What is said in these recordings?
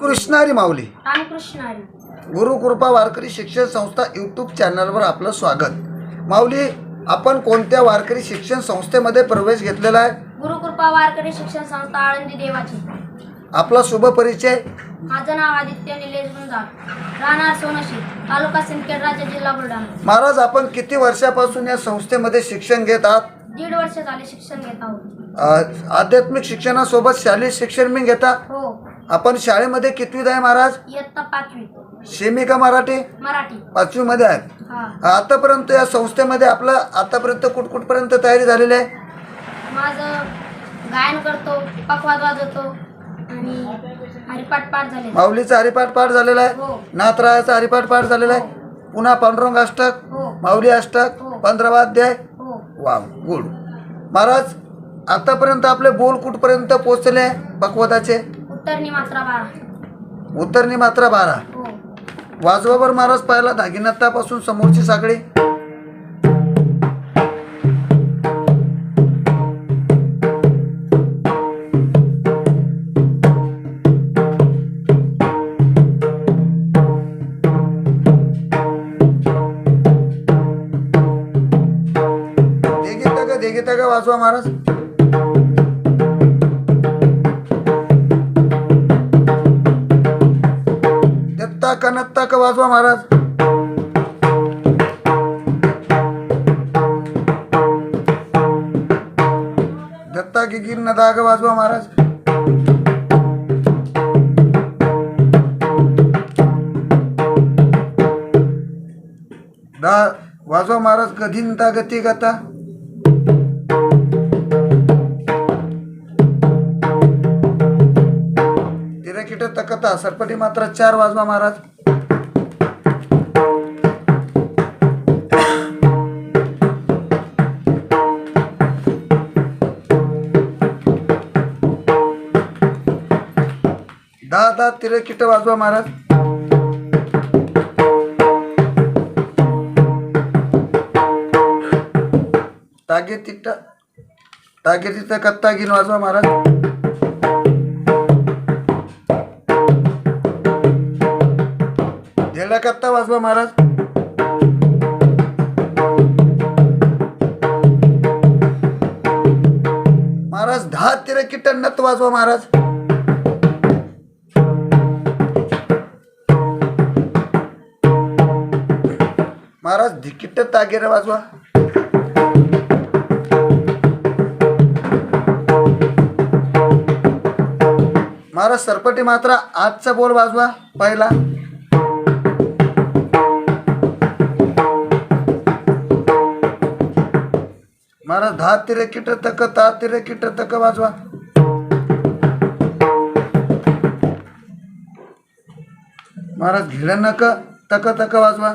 कृष्णारी माऊली. रामकृष्ण हरी गुरुकृपा वारकरी शिक्षण संस्था यूट्यूब चॅनलवर आपलं स्वागत. माऊली आपण कोणत्या वारकरी शिक्षण संस्थेमध्ये प्रवेश घेतलेला आहे? गुरुकृपा वारकरी शिक्षण संस्था आळंदी देवाची. आपला शुभ परिचय? माझं नाव आदित्य निलेश गुंजाळ. राहणार सोनशी तालुका सिंदखेड राज्य जिल्हा बुलढाणा. महाराज आपण किती वर्षापासून या संस्थेमध्ये शिक्षण घेत आहात? दीड वर्ष झाले शिक्षण घेत आहोत. अ, आध्यात्मिक शिक्षणासोबत शालेय शिक्षण मी घेता? हो. आपण शाळेमध्ये कितवीत आहे महाराज? इयत्ता पाचवी. सेमी का मराठी? मराठी. पाचवीमध्ये आहेत हा. आतापर्यंत या संस्थेमध्ये आपलं आतापर्यंत कुठ कुठपर्यंत तयारी झालेली आहे? माझं गायन करतो पकवाद वाजवतो आणि हरिपाठ पाठ झाले माऊलीचा हरिपाठ पाठ झालेला आहे. हो. नाथरायाचा हरिपाठ पाठ झालेला आहे. पुन्हा पांडुरंग अष्टक हो. माऊली अष्टक हो. पंधरावा अध्याय. हो. वा गुड महाराज आतापर्यंत आपले बोल कुठपर्यंत पोहोचले आहे भगवताचे उत्तरनी मात्रा बारा. उत्तरनी मात्र बारा. हो. वाजवावर महाराज पाहिला दागिनत्तापासून समोरची साखळी देगीता का देगीता का वाजवा महाराज. नत्ता का वाजवा महाराज? दत्ता की गिर नदा का वाजवा महाराज. दा वाजवा महाराज कधींता गती गता? तिरकिट तकता सरपटी मात्र चार वाजवा महाराज. दहा तिरकिट वाजवा महाराज. तागे तिट्ट तागे तिथं कत्ता घेऊन वाजवा महाराज. झेडा कत्ता वाजवा महाराज. महाराज दहा तिरकिट नत वाजवा महाराज. महाराज धिकिट तागेरे वाजवा. महाराज सरपटी मात्र आजचा बोल वाजवा पहिला. महाराज दहा तिरे किट तक दहा तिरे किट तक वाजवा. महाराज घिड नक तक तक वाजवा.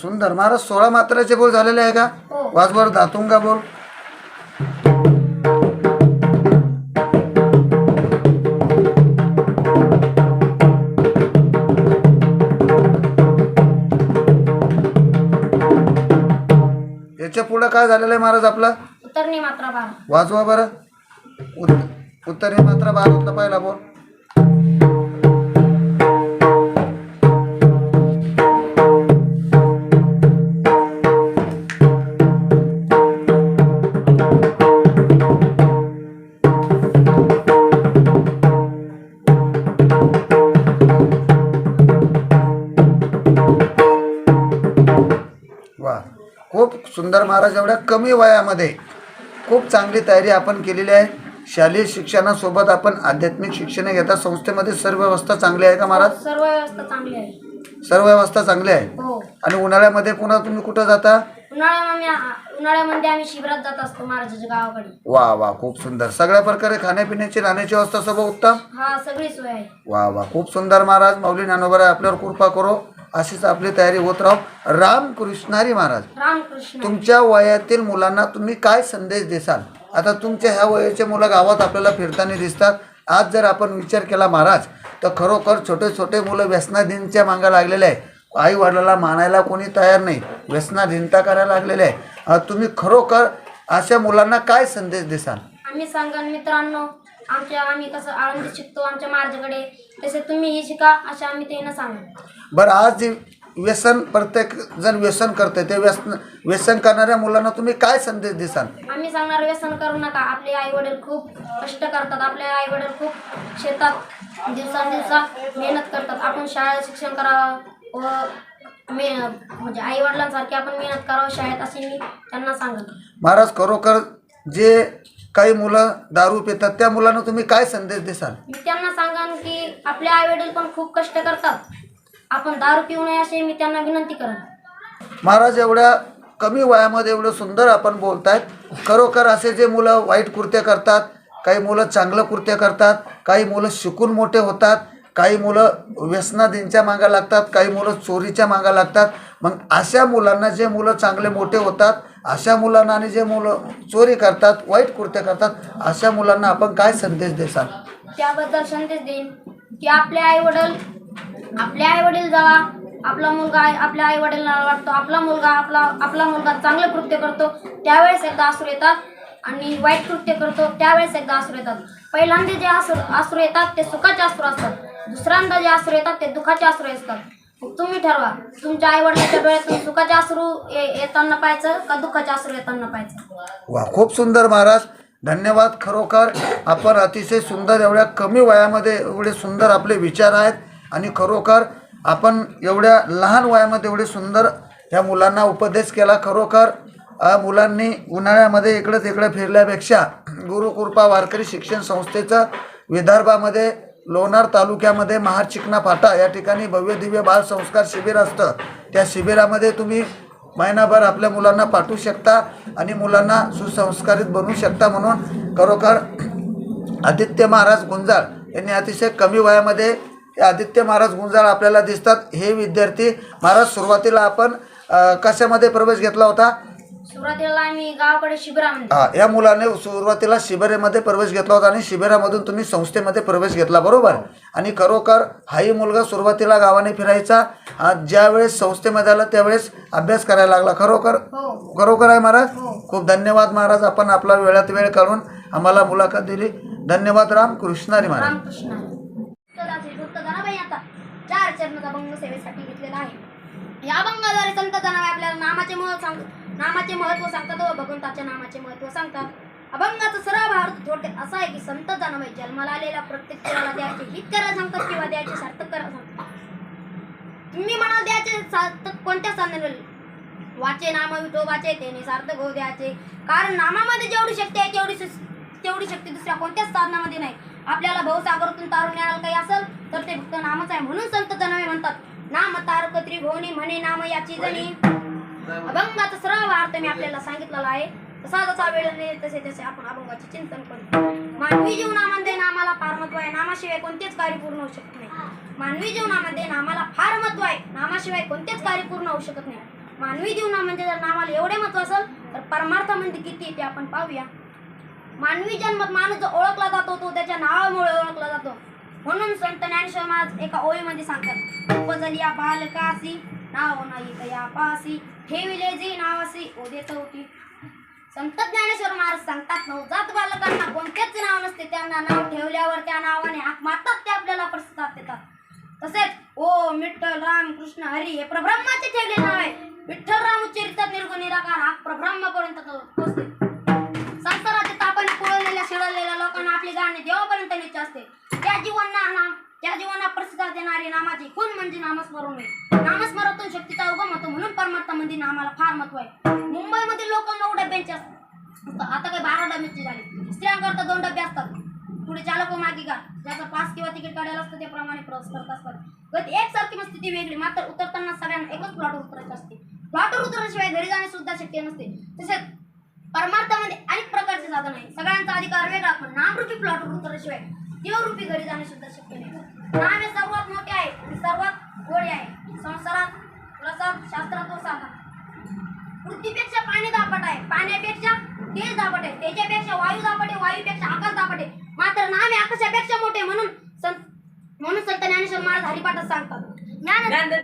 सुंदर. महाराज सोळा मात्राचे बोल झालेले आहे का? हो. वाजवर धातुंगा बोल. याच्या पुढं काय झालेलं आहे महाराज आपला? उत्तरनी मात्रा बारा. वाजवा बरं. उत उत्तरी मात्र भारतला पहिला बोल. महाराज एवढ्या कमी वयामध्ये खूप चांगली तयारी आपण केलेली आहे. शालेय शिक्षणासोबत आपण आध्यात्मिक शिक्षण घेता. संस्थेमध्ये सर्व व्यवस्था चांगली आहे का महाराज? सर्व व्यवस्था चांगली आहे. सर्व व्यवस्था चांगली आहे? हो. आणि उन्हाळ्यामध्ये पुन्हा तुम्ही कुठं जाता? उन्हाळ्यामध्ये उन्हाळ्यामध्ये आम्ही शिबिरात जात असतो महाराजाच्या गावाकडे. वा वा खूप सुंदर. सगळ्या प्रकारे खाण्यापिण्याची राहण्याची व्यवस्था सर्व उत्तम? हा सगळी सोय आहे. वा वा खूप सुंदर महाराज. माऊली ज्ञानोबा आपल्यावर कृपा करो. अशीच आपली तयारी होत राहो. रामकृष्णारी महाराज तुमच्या वयातील मुलांना तुम्ही काय संदेश देसाल? आता तुमच्या ह्या वयाचे मुलं गावात आपल्याला फिरताना दिसतात. आज जर आपण विचार केला महाराज तर खरोखर छोटे छोटे मुलं व्यसनाधीनच्या मागं लागलेले आहे आई वडिलाला मानायला कोणी तयार नाही. व्यसनाधीनता करायला लागलेले आहे तुम्ही खरोखर अशा मुलांना काय संदेश देसाल? आम्ही सांगन मित्रांनो आमच्या आम्ही कसं आळंदीत शिकतो आमच्या मार्जकडे तसे तुम्हीही शिका असं आम्ही त्यांना सांगू. बरं आज जे व्यसन प्रत्येक जण व्यसन करते ते व्यसन व्यसन करणाऱ्या मुलांना तुम्ही काय संदेश देसाल आम्ही सांगणार व्यसन करू नका. आपले आई वडील खूप कष्ट करतात आपले आई वडील खूप शेतात दिवसांदिवसा मेहनत करतात. आपण शाळेत शिक्षण करावं व मे म्हणजे आई वडिलांसारखी आपण मेहनत करावं शाळेत असे मी त्यांना सांगत. महाराज खरोखर जे काही मुलं दारू पितात त्या मुलांना तुम्ही काय संदेश देसाल? मी त्यांना सांगन की आपले आई वडील पण खूप कष्ट करतात. आपण दारू पिऊ नये असे मी त्यांना विनंती करेन. महाराज एवढ्या कमी वयामध्ये एवढं सुंदर आपण बोलतायत. खरोखर असे जे मुलं वाईट कृत्य करतात काही मुलं चांगलं कृत्य करतात काही मुलं शिकून मोठे होतात काही मुलं व्यसनाधीनच्या मागा लागतात काही मुलं चोरीच्या मागा लागतात. मग अशा मुलांना जे मुलं चांगले मोठे होतात अशा मुलांना आणि जे मुलं चोरी करतात वाईट कृत्य करतात अशा मुलांना आपण काय संदेश देसाल? त्याबद्दल संदेश देईन की आपले आई वडील आपले आई वडील जावा आपला मुलगा आपल्या आई वडिलांना वाटतो आपला मुलगा आपला आपला मुलगा चांगलं कृत्य करतो त्यावेळेस एकदा आसूर येतात. आणि वाईट कृत्य करतो त्यावेळेस एकदा आसूर येतात. पहिल्यांदा जे आसूर आसूर येतात ते सुखाचे आसूर असतात. दुसऱ्यांदा जे आसूर येतात ते दुःखाचे आसूर असतात. तुम्ही ठरवा. तुमच्या आई वडिलांच्या डोळ्यातून सुखाचे आसरू येताना पाहायचं का दुःखाचे आसरू येताना पाहायचं? वा खूप सुंदर महाराज. धन्यवाद खरोखर. आपण अतिशय सुंदर एवढ्या कमी वयामध्ये एवढे सुंदर आपले विचार आहेत आणि खरोखर आपण एवढ्या लहान वयामध्ये एवढे सुंदर ह्या मुलांना उपदेश केला. खरोखर मुलांनी उन्हाळ्यामध्ये इकडं तिकडं फिरल्यापेक्षा गुरुकृपा वारकरी शिक्षण संस्थेचं विदर्भामध्ये लोणार तालुक्यामध्ये महार चिकना फाटा या ठिकाणी भव्य दिव्य बालसंस्कार शिबिर असतं. त्या शिबिरामध्ये तुम्ही महिनाभर आपल्या मुलांना पाठवू शकता आणि मुलांना सुसंस्कारित बनवू शकता म्हणून खरोखर आदित्य महाराज गुंजाळ यांनी अतिशय कमी वयामध्ये आदित्य महाराज गुंजाळ आपल्याला दिसतात. हे विद्यार्थी महाराज सुरुवातीला आपण कशामध्ये प्रवेश घेतला होता? सुरुवातीला आम्ही गावाकडे शिबिरामध्ये हा, या मुलाने सुरुवातीला शिबिरामध्ये प्रवेश घेतला होता आणि शिबिरामधून तुम्ही संस्थेमध्ये प्रवेश घेतला बरोबर? आणि खरोखर हाही मुलगा सुरुवातीला गावाने फिरायचा आ, ज्यावेळेस संस्थेमध्ये आला त्यावेळेस अभ्यास करायला लागला. खरोखर हो. खरोखर आहे महाराज? हो. खूप धन्यवाद महाराज आपण आपला वेळात वेळ काढून आम्हाला मुलाखत दिली. धन्यवाद राम कृष्णारी महाराज. रामकृष्ण जनाबाई आता. चार चरणाचा भंग सेवेसाठी घेतलेला आहे. या अभंगाद्वारे संत जनाबाई आपल्याला नामाचे महत्त्व सांग नामाचे महत्त्व सांगतात व भगवंताच्या नामाचे महत्त्व सांगतात. अभंगाचा सरळ भारत थोडक्यात असा आहे की संत जनाबाई जन्माला आलेला प्रत्येक जीवाला द्यायचे हित करायला सांगतात किंवा द्यायचे सार्थक करायला सांगतात. तुम्ही म्हणाल द्यायचे सार्थक कोणत्या साधने वाचे नाम विठोबाचे त्याने सार्थक होऊ द्यायचे. कारण नामामध्ये जेवढी शक्ती आहे तेवढी तेवढी शक्ती दुसऱ्या कोणत्याच साधनामध्ये नाही. आपल्याला भाऊसागरातून तारून येणार काही असेल तर ते फक्त नामच आहे म्हणून संत जनवे म्हणतात. नाम तारकत्री त्रिभुवनी म्हणे नाम याची जणी अभंगाचा सर्व अर्थ मी आपल्याला सांगितलेला आहे. जसा जसा वेळ मिळेल तसे तसे आपण अभंगाचे चिंतन करू. मानवी जीवनामध्ये नामाला फार महत्त्व आहे. नामाशिवाय कोणतेच कार्य पूर्ण होऊ शकत नाही. मानवी जीवनामध्ये नामाला फार महत्त्व आहे. नामाशिवाय कोणतेच कार्य पूर्ण होऊ शकत नाही. मानवी जीवनामध्ये जर नामाला एवढे महत्त्व असेल तर परमार्थामध्ये किती ते आपण पाहूया. मानवी जन्मात माणूस जो ओळखला जातो तो त्याच्या नावामुळे ओळखला जातो. म्हणून संत ज्ञानेश्वर महाराज एका ओळीमध्ये सांगतात उपजलिया बालकासी नाव नाही या पासी. ठेविले जे नावासी ओदे चौटी संत ज्ञानेश्वर महाराज सांगतात नवजात बालकांना कोणतेच नाव नसते. त्यांना नाव ठेवल्यावर त्या नावाने हाक मारतात ते आपल्याला प्रसाद देतात. तसेच ओ विठ्ठल राम कृष्ण हरी हे प्रब्रह्माचे ठेवले नाव आहे. विठ्ठल राम उच्चरितात निर्गुण निराकार हा प्रब्रह्मापर्यंत पोहोचते डब्याचे असतात आता काही बारा डब्याचे झाले. स्त्रियांकरता दोन डबे असतात. पुढे चालक मागे का ज्याचा पास किंवा तिकीट काढायला असतं त्याप्रमाणे प्रवास करत असतात. गती एकसारखी नसते स्थिती वेगळी. मात्र उतरताना सगळ्यांना एकच प्लॉटवर उतरायचं असते. प्लॉटवर उतरल्याशिवाय घरी जाणे सुद्धा शक्य नसते. तसेच परमार्थामध्ये अनेक प्रकारचे साधन आहे. सगळ्यांचा अधिकार वेगळा पण नामरूपी प्लॉटवर उतरल्याशिवाय देवरूपी घरी जाणे सुद्धा शक्य नाही. नाम हे सर्वात मोठे आहे आणि सर्वात गोडे आहे. संसारात रसात शास्त्रात व साधा पृथ्वीपेक्षा पाणी दापट आहे पाण्यापेक्षा तेज दापटे त्याच्यापेक्षा वायू दापटे वायूपेक्षा आकाश दापटे. आहे मात्र नाम आकाशापेक्षा मोठे म्हणून संत म्हणून संत ज्ञानेश्वर महाराज हरिपाठात सांगतात. ज्ञान